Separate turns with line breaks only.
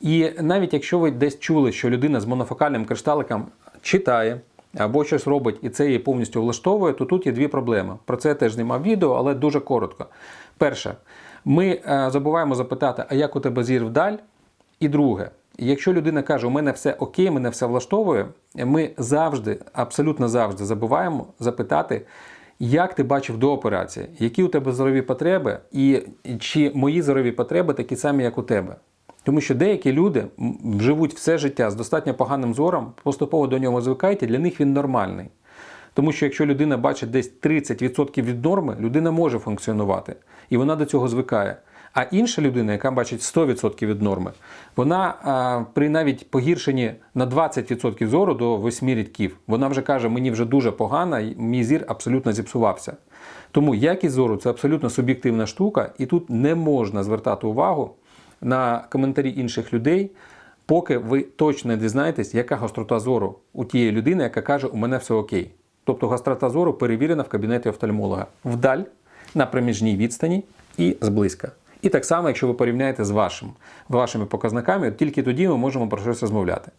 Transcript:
І навіть якщо ви десь чули, що людина з монофокальним кришталиком читає або щось робить і це її повністю влаштовує, то тут є дві проблеми. Про це я теж знімав відео, але дуже коротко. Перше, ми е, забуваємо запитати, а як у тебе зір вдаль? І друге, якщо людина каже, у мене все окей, мене все влаштовує, ми завжди, абсолютно завжди забуваємо запитати, як ти бачив до операції, які у тебе зорові потреби, і чи мої зорові потреби такі самі, як у тебе. Тому що деякі люди живуть все життя з достатньо поганим зором, поступово до нього звикають, для них він нормальний. Тому що якщо людина бачить десь 30% від норми, людина може функціонувати, і вона до цього звикає. А інша людина, яка бачить 100% від норми, вона а, при навіть погіршенні на 20% зору до 8 рядків, вона вже каже, мені вже дуже погано, мій зір абсолютно зіпсувався. Тому якість зору це абсолютно суб'єктивна штука, і тут не можна звертати увагу на коментарі інших людей, поки ви точно не дізнаєтесь, яка гострота зору у тієї людини, яка каже, у мене все окей. Тобто гострота зору перевірена в кабінеті офтальмолога вдаль, на проміжній відстані і зблизька. І так само, якщо ви порівняєте з вашим, вашими показниками, тільки тоді ми можемо про щось розмовляти.